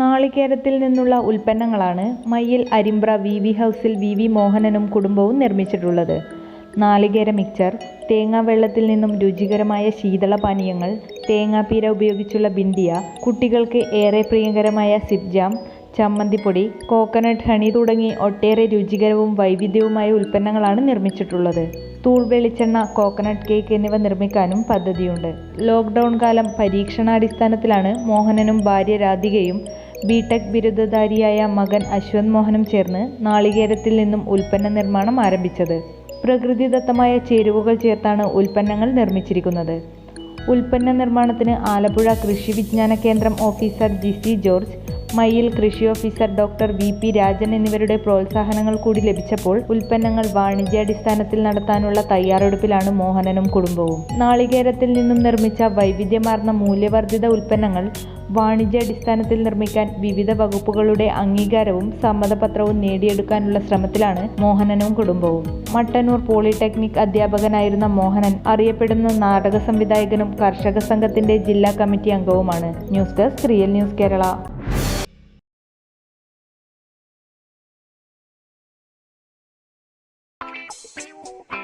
നാളികേരത്തിൽ നിന്നുള്ള ഉൽപ്പന്നങ്ങളാണ് Mayyil Arimbra V V ഹൗസിൽ വി വി മോഹനനും കുടുംബവും നിർമ്മിച്ചിട്ടുള്ളത്. നാളികേര മിക്ചർ തേങ്ങാവെള്ളത്തിൽ നിന്നും രുചികരമായ ശീതളപാനീയങ്ങൾ തേങ്ങാപ്പീര ഉപയോഗിച്ചുള്ള ബിന്ദിയ കുട്ടികൾക്ക് ഏറെ പ്രിയങ്കരമായ സിപ് ജാം ചമ്മന്തിപ്പൊടി കോക്കനട്ട് ഹണി തുടങ്ങി ഒട്ടേറെ രുചികരവും വൈവിധ്യവുമായ ഉൽപ്പന്നങ്ങളാണ് നിർമ്മിച്ചിട്ടുള്ളത്. തൂൾ വെളിച്ചെണ്ണ കോക്കനട്ട് കേക്ക് എന്നിവ നിർമ്മിക്കാനും പദ്ധതിയുണ്ട്. ലോക്ക്ഡൗൺ കാലം പരീക്ഷണാടിസ്ഥാനത്തിലാണ് മോഹനനും ഭാര്യ രാധികയും ബിടെക് ബിരുദധാരിയായ മകൻ അശ്വന്ത് മോഹനും ചേർന്ന് നാളികേരത്തിൽ നിന്നും ഉൽപ്പന്ന നിർമ്മാണം ആരംഭിച്ചത്. പ്രകൃതിദത്തമായ ചേരുവകൾ ചേർത്താണ് ഉൽപ്പന്നങ്ങൾ നിർമ്മിച്ചിരിക്കുന്നത്. ഉൽപ്പന്ന നിർമ്മാണത്തിന് ആലപ്പുഴ കൃഷി വിജ്ഞാന കേന്ദ്രം ഓഫീസർ ജിസി ജോർജ് മയ്യിൽ കൃഷി officer doctor V P Rajan എന്നിവരുടെ പ്രോത്സാഹനങ്ങൾ കൂടി ലഭിച്ചപ്പോൾ ഉൽപ്പന്നങ്ങൾ വാണിജ്യാടിസ്ഥാനത്തിൽ നടത്താനുള്ള തയ്യാറെടുപ്പിലാണ് മോഹനനും കുടുംബവും. നാളികേരത്തിൽ നിന്നും നിർമ്മിച്ച വൈവിധ്യമാർന്ന മൂല്യവർദ്ധിത ഉൽപ്പന്നങ്ങൾ വാണിജ്യാടിസ്ഥാനത്തിൽ നിർമ്മിക്കാൻ വിവിധ വകുപ്പുകളുടെ അംഗീകാരവും സമ്മതപത്രവും നേടിയെടുക്കാനുള്ള ശ്രമത്തിലാണ് മോഹനനും കുടുംബവും. മട്ടന്നൂർ പോളിടെക്നിക് അധ്യാപകനായിരുന്ന മോഹനൻ അറിയപ്പെടുന്ന നാടക സംവിധായകനും കർഷക സംഘത്തിന്റെ ജില്ലാ committee അംഗവുമാണ്. News desk real news Kerala. Música